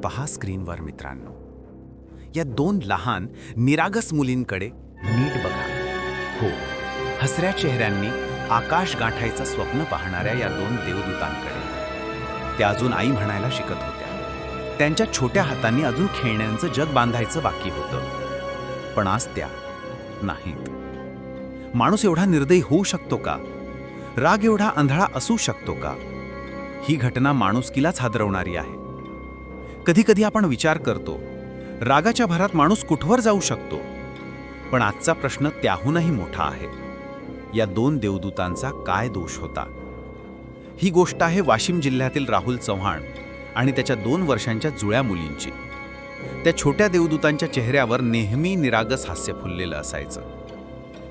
पहा स्क्रीनवर मित्रांनो. या दोन लहान निरागस मुलींकडे नीट बघा. हो हसऱ्या चेहऱ्यांनी आकाश गाठायचं स्वप्न पाहणाऱ्या या दोन देवदूतांकडे. त्या अजून आई म्हणायला शिकत होत्या. त्यांच्या छोट्या हातांनी अजून खेळण्यांचं जग बांधायचं बाकी होतं. पण आज त्या नाहीत. माणूस एवढा निर्दयी होऊ शकतो का? राग एवढा आंधळा असू शकतो का? ही घटना माणुसकीलाच हादरवणारी आहे. कधीकधी आपण विचार करतो रागाच्या भरात माणूस कुठवर जाऊ शकतो? पण आजचा प्रश्न त्याहूनही मोठा आहे. या दोन देवदूतांचा काय दोष होता? ही गोष्ट आहे वाशिम जिल्ह्यातील राहुल चव्हाण आणि त्याच्या दोन वर्षांच्या जुळ्या मुलींची. त्या छोट्या देवदूतांच्या चेहऱ्यावर नेहमी निरागस हास्य फुललेलं असायचं.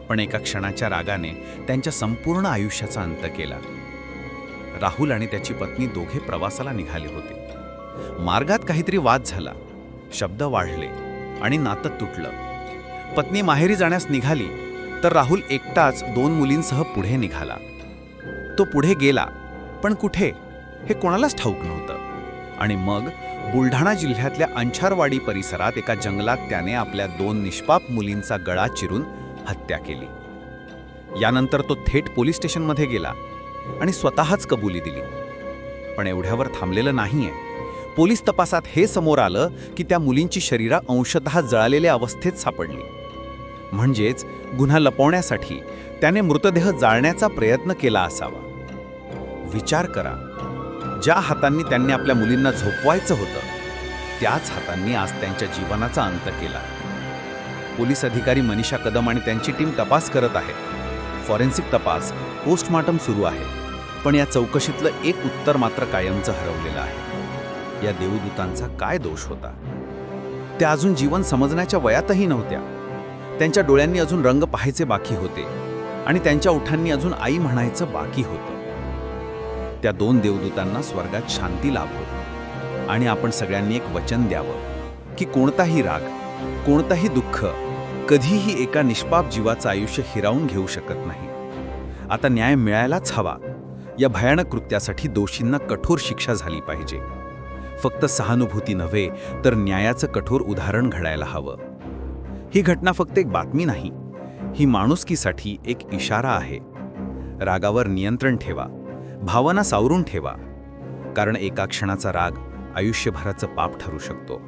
पण एका क्षणाच्या रागाने त्यांच्या संपूर्ण आयुष्याचा अंत केला. राहुल आणि त्याची पत्नी दोघे प्रवासाला निघाले होते. मार्गात काहीतरी वाद झाला. शब्द वाढले आणि नातं तुटलं. पत्नी माहेरी जाण्यास निघाली तर राहुल एकटाच दोन मुलींसह पुढे निघाला. तो पुढे गेला पण कुठे? हे कोणालाच ठाऊक नव्हतं. आणि मग बुलढाणा जिल्ह्यातल्या अंछारवाडी परिसरात एका जंगलात त्याने आपल्या दोन निष्पाप मुलींचा गळा चिरून हत्या केली. यानंतर तो थेट पोलीस स्टेशनमध्ये गेला आणि स्वतःच कबुली दिली. पण एवढ्यावर थांबलेलं नाहीये. पोलीस तपासात हे समोर आलं की त्या मुलींची शरीरा अंशतः जळालेल्या अवस्थेत सापडली. म्हणजेच गुन्हा लपवण्यासाठी त्याने मृतदेह जाळण्याचा प्रयत्न केला असावा. विचार करा. ज्या हातांनी त्यांनी आपल्या मुलींना झोपवायचं होतं त्याच हातांनी आज त्यांच्या जीवनाचा अंत केला. पोलीस अधिकारी मनीषा कदम आणि त्यांची टीम तपास करत आहे फॉरेन्सिक तपास पोस्टमार्टम सुरू आहे पण या चौकशीतलं एक उत्तर मात्र कायमचं हरवलेलं आहे. या देवदूतांचा काय दोष होता? त्या अजून जीवन समजण्याच्या वयातही नव्हत्या. त्यांच्या डोळ्यांनी अजून रंग पाहायचे बाकी होते आणि त्यांच्या उठांनी अजून आई म्हणायचं बाकी होतं. त्या दोन देवदूतांना स्वर्गात शांती लाभो आणि आपण सगळ्यांनी एक वचन द्यावं की कोणताही राग कोणताही दुःख कधीही एका निष्पाप जीवाचं आयुष्य हिरावून घेऊ शकत नाही. आता न्याय मिळायलाच हवा. या भयानक कृत्यासाठी दोषींना कठोर शिक्षा झाली पाहिजे. फक्त सहानुभूती नव्हे तर न्यायाचं कठोर उदाहरण घडायला हवं. ही घटना फक्त एक बातमी नाही ही माणुसकीसाठी एक इशारा आहे. रागावर नियंत्रण ठेवा भावना सावरून ठेवा कारण एका क्षणाचा राग आयुष्यभराचं पाप ठरू शकतो.